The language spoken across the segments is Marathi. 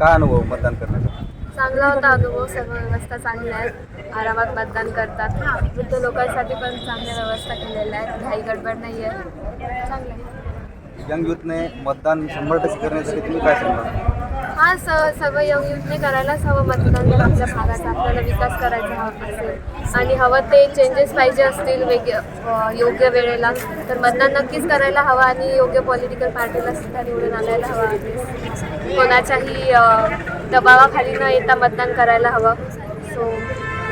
काय अनुभव मतदान करण्याचा? चांगला होता अनुभव सर्व व्यवस्था चांगल्या आहेत आरामात मतदान करतात. वृद्ध लोकांसाठी पण चांगल्या व्यवस्था केलेल्या आहेत. घाई गडबड नाही आहे चांगलं आहे. यंग युथने मतदान शंभर टक्के करण्यासाठी तुम्ही काय सांगता हा स सर्व युथने करायलाच हवं मतदान जर आपल्या भागाचा आपल्याला विकास करायचा हवा असेल. आणि हवं ते चेंजेस पाहिजे असतील वेग योग्य वेळेला तर मतदान नक्कीच करायला हवं आणि योग्य पॉलिटिकल पार्टीला सुद्धा निवडून आणायला हवं कोणाच्याही दबावाखाली न येता मतदान करायला हवं. सो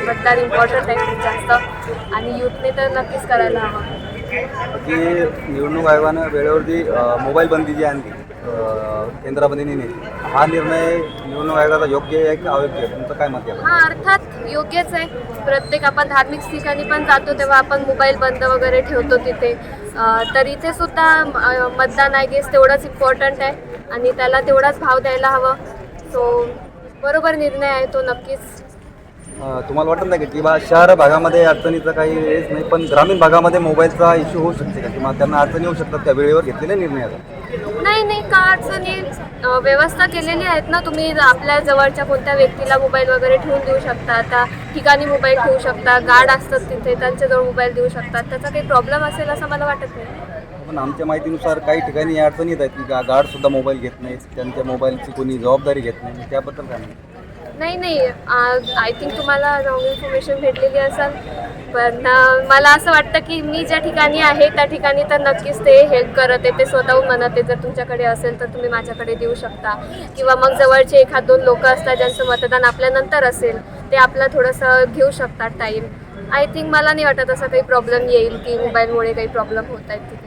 मतदान इम्पॉर्टंट आहे खूप जास्त. आणि युथने तर नक्कीच करायला हवं. की निवडणूक आयोगानं वेळेवरती मोबाईल बंदी जी आणली केंद्रामध्ये हा निर्णय निवडणूक आयोगाचा योग्य आहे की अयोग्य आहे? तुमचं काय मत आहे हा अर्थात योग्यच आहे. प्रत्येक आपण धार्मिक ठिकाणी पण जातो तेव्हा आपण मोबाईल बंद वगैरे ठेवतो तिथे. अं, तर इथे सुद्धा अं, मतदान आय गेस तेवढंच इम्पॉर्टंट आहे आणि त्याला तेवढाच भाव द्यायला हवं. सो बरोबर निर्णय आहे तो नक्कीच. अ, तुम्हाला वाटत नाही का की बा शहर भागामध्ये अडचणीचं काही हेच नाही पण ग्रामीण भागामध्ये मोबाईलचा इश्यू होऊ शकते का? किंवा त्यांना अडचणी येऊ शकतात त्या वेळेवर घेतलेल्या निर्णयाचा नाही नाही का अडचणी व्यवस्था केलेली आहेत ना तुम्ही? आपल्या जवळच्या कोणत्या व्यक्तीला मोबाईल वगैरे ठेवून देऊ शकता? त्या ठिकाणी मोबाईल ठेवू शकता. गार्ड असतात तिथे त्यांच्याजवळ मोबाईल देऊ शकतात त्याचा काही प्रॉब्लेम असेल असं मला वाटत नाही. पण आमच्या माहितीनुसार काही ठिकाणी या अडचणी येत आहेत की गा गार्डसुद्धा मोबाईल घेत नाहीत. त्यांच्या मोबाईलची कोणी जबाबदारी घेत नाही. त्याबद्दल काय नाही नाही. नाही आय थिंक तुम्हाला रॉंग इन्फॉर्मेशन भेटलेली असेल. पण मला असं वाटतं की मी ज्या ठिकाणी आहे त्या ठिकाणी तर नक्कीच ते हेल्प करत आहे. ते स्वतःहून म्हणत आहे जर तुमच्याकडे असेल तर तुम्ही माझ्याकडे देऊ शकता. किंवा मग जवळचे एखाद दोन लोक असतात ज्यांचं मतदान आपल्यानंतर असेल ते आपला थोडंसं घेऊ शकतात टाईम आय थिंक मला नाही वाटत असा काही प्रॉब्लेम येईल की मोबाईलमुळे काही प्रॉब्लेम होत आहेत.